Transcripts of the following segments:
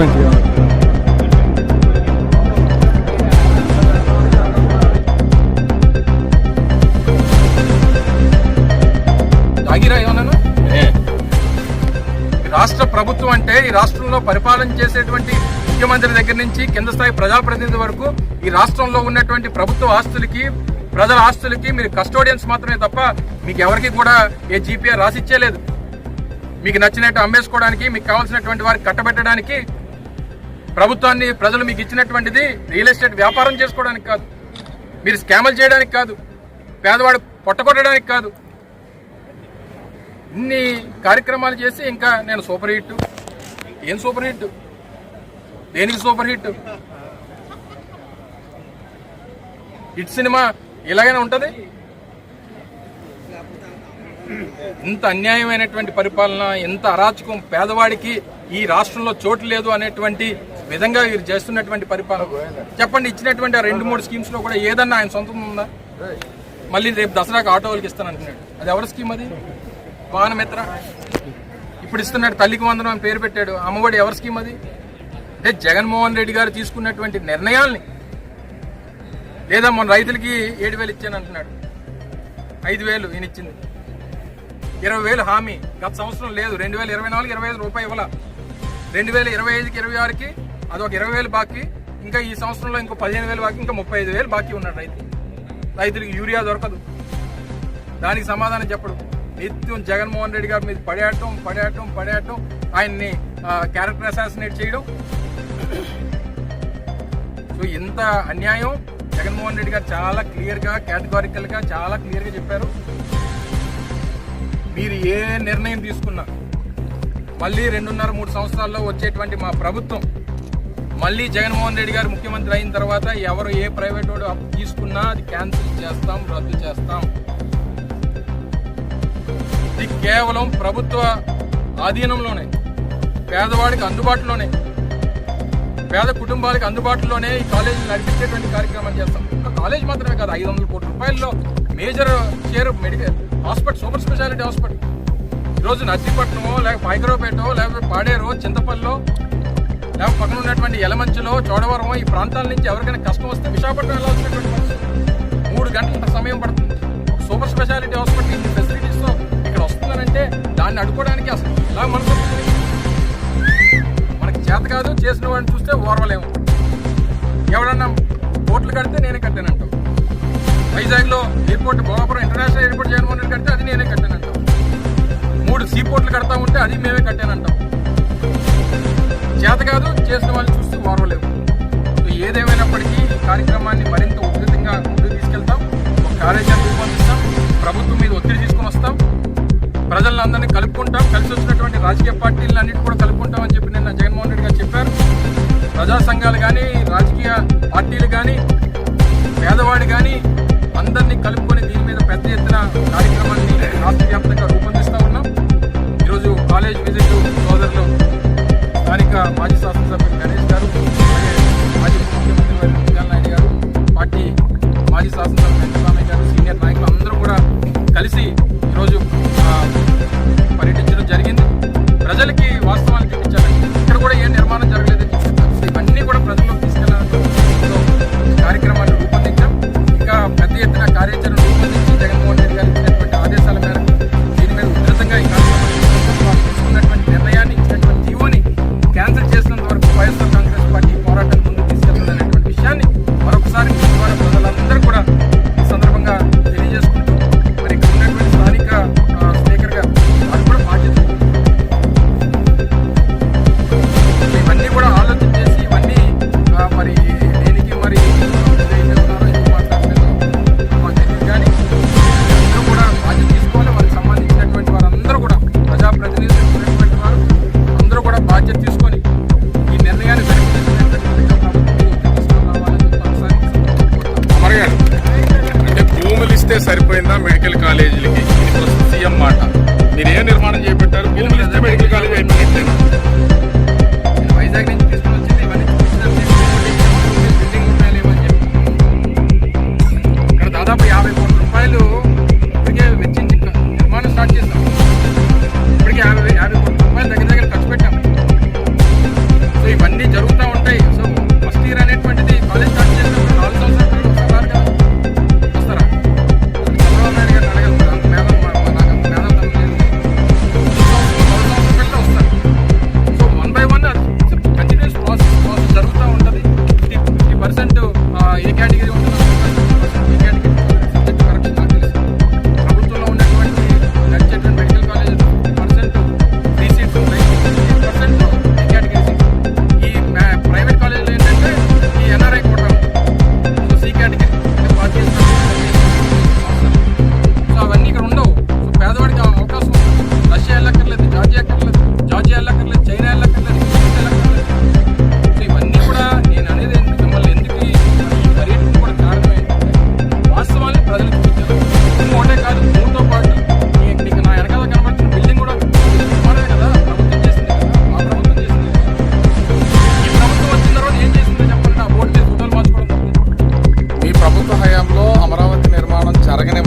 Treatment రాష్ట్ర ప్రభుత్వం అంటే ఈ రాష్ట్రంలో పరిపాలన చేసేటువంటి ముఖ్యమంత్రి దగ్గర నుంచి కింద స్థాయి ప్రజాప్రతినిధి వరకు ఈ రాష్ట్రంలో ఉన్నటువంటి ప్రభుత్వ ఆస్తులకి ప్రజల ఆస్తులకి మీరు కస్టోడియన్స్ మాత్రమే తప్ప మీకు ఎవరికి కూడా ఏ జీపీఆర్ రాసిచ్చేలేదు. మీకు నచ్చినట్టు అమ్మేసుకోవడానికి మీకు కావాల్సినటువంటి వారికి కట్టబెట్టడానికి ప్రభుత్వాన్ని ప్రజలు మీకు ఇచ్చినటువంటిది రియల్ ఎస్టేట్ వ్యాపారం చేసుకోవడానికి కాదు. మీరు స్కామల్ చేయడానికి కాదు. పేదవాడు పొట్టగొట్టడానికి కాదు. ఇన్ని కార్యక్రమాలు చేసి ఇంకా నేను సూపర్ హిట్. ఏం సూపర్ హిట్? దేనికి సూపర్ హిట్? హిట్ సినిమా ఇలాగైనా ఉంటుంది? ఇంత అన్యాయమైనటువంటి పరిపాలన ఇంత అరాచకం పేదవాడికి ఈ రాష్ట్రంలో చోటు లేదు అనేటువంటి విధంగా వీరు చేస్తున్నటువంటి పరిపాలన చెప్పండి ఇచ్చినటువంటి ఆ రెండు మూడు స్కీమ్స్లో కూడా ఏదన్నా ఆయన సొంతం ఉందా? మళ్ళీ రేపు దసరాకు ఆటో వాళ్ళకి ఇస్తాను అంటున్నాడు అది ఎవరి స్కీమ్ అది? వాహనమిత్ర ఇప్పుడు ఇస్తున్నాడు తల్లికి వందనం అని పేరు పెట్టాడు. అమ్మఒడి ఎవరి స్కీమ్ అది? అంటే జగన్మోహన్ రెడ్డి గారు తీసుకున్నటువంటి నిర్ణయాల్ని. లేదా మొన్న రైతులకి ఏడు వేలు ఇచ్చాను అంటున్నాడు. ఐదు వేలు ఈయన ఇచ్చింది. ఇరవై వేలు హామీ. గత సంవత్సరం లేదు. రెండు వేల ఇరవై నాలుగు ఇరవై ఐదు రూపాయి ఇవ్వాల. రెండు వేల ఇరవై ఐదుకి ఇరవై ఆరుకి అదొక ఇరవై వేలు బాకీ. ఇంకా ఈ సంవత్సరంలో ఇంకో పదిహేను వేలు బాకీ ఇంకా ముప్పై ఐదు వేలు బాకీ ఉన్నాడు రైతు. రైతులకు యూరియా దొరకదు. దానికి సమాధానం చెప్పడు. నిత్యం జగన్మోహన్ రెడ్డి గారి మీద పడేయటం పడేయటం పడేయటం ఆయన్ని క్యారెక్టర్ అసాసినేట్ చేయడం. సో ఇంత అన్యాయం. జగన్మోహన్ రెడ్డి గారు చాలా క్లియర్గా కేటగారికల్గా చాలా క్లియర్గా చెప్పారు. మీరు ఏ నిర్ణయం తీసుకున్నా మళ్ళీ రెండున్నర మూడు సంవత్సరాల్లో వచ్చేటువంటి మా ప్రభుత్వం మళ్ళీ జగన్మోహన్ రెడ్డి గారు ముఖ్యమంత్రి అయిన తర్వాత ఎవరు ఏ ప్రైవేట్ వాడు అప్పు తీసుకున్నా అది క్యాన్సిల్ చేస్తాం రద్దు చేస్తాం. ఇది కేవలం ప్రభుత్వ ఆధీనంలోనే పేదవాడికి అందుబాటులోనే పేద కుటుంబాలకు అందుబాటులోనే ఈ కాలేజీ నడిపించేటువంటి కార్యక్రమం చేస్తాం. ఒక కాలేజ్ మాత్రమే కాదు ఐదు వందల కోట్ల రూపాయల్లో major share medical hospital super speciality hospital. ఈరోజు నర్సీపట్నమో లేక పైకరావుపేటో లేకపోతే పాడేరో చింతపల్లిలో లేకపోతే పక్కన ఉన్నటువంటి ఎలమంచులో చోడవరం ఈ ప్రాంతాల నుంచి ఎవరికైనా కష్టం వస్తే విశాఖపట్నం వెళ్ళాల్సినటువంటి పరిస్థితి. మూడు గంటల సమయం పడుతుంది. ఒక సూపర్ స్పెషాలిటీ హాస్పిటల్ ఇన్ని ఫెసిలిటీస్తో ఇక్కడ వస్తుందనంటే దాన్ని అడ్డుకోవడానికి అసలు ఎలా మనసు మనకి చేత కాదు చేసిన వాడిని చూస్తే ఓర్వలేము. ఎవడన్నా కోట్లు కడితే నేనే కట్టానంట వైజాగ్లో airport Bhogapuram international airport Jaganmohan Reddy కడితే అది నేనే కట్టానంటాం మూడు సీ పోర్ట్లు కడతా ఉంటే అది మేమే కట్టానంటాం చేత కాదు చేసిన వాళ్ళు చూస్తూ ఓర్వలేము సో ఏదేమైనప్పటికీ కార్యక్రమాన్ని మరింత ఉధృతంగా ముందుకు తీసుకెళ్తాం. ఒక కార్యాచరణ రూపొందిస్తాం. ప్రభుత్వం మీద ఒత్తిడి తీసుకొని వస్తాం. ప్రజలందరినీ కలుపుకుంటాం. కలిసి వచ్చినటువంటి రాజకీయ పార్టీలను అన్నిటి కూడా కలుపుకుంటామని చెప్పి నిన్న జగన్మోహన్ రెడ్డి గారు చెప్పారు. ప్రజా సంఘాలు కానీ రాజకీయ పార్టీలు కానీ పేదవాడు కానీ అందరినీ కలుపుకొని దీని మీద పెద్ద ఎత్తున కార్యక్రమాన్ని రాష్ట్ర వ్యాప్తంగా రూపొందిస్తూ ఉన్నాం. ఈరోజు college visit Manisa, Manisa, South Africa.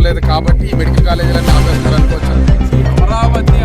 లేదు కాబట్టి ఈ మెడికల్ కాలేజీలన్నీ ఆపేస్తున్నారు అనుకోవచ్చు అమరావతి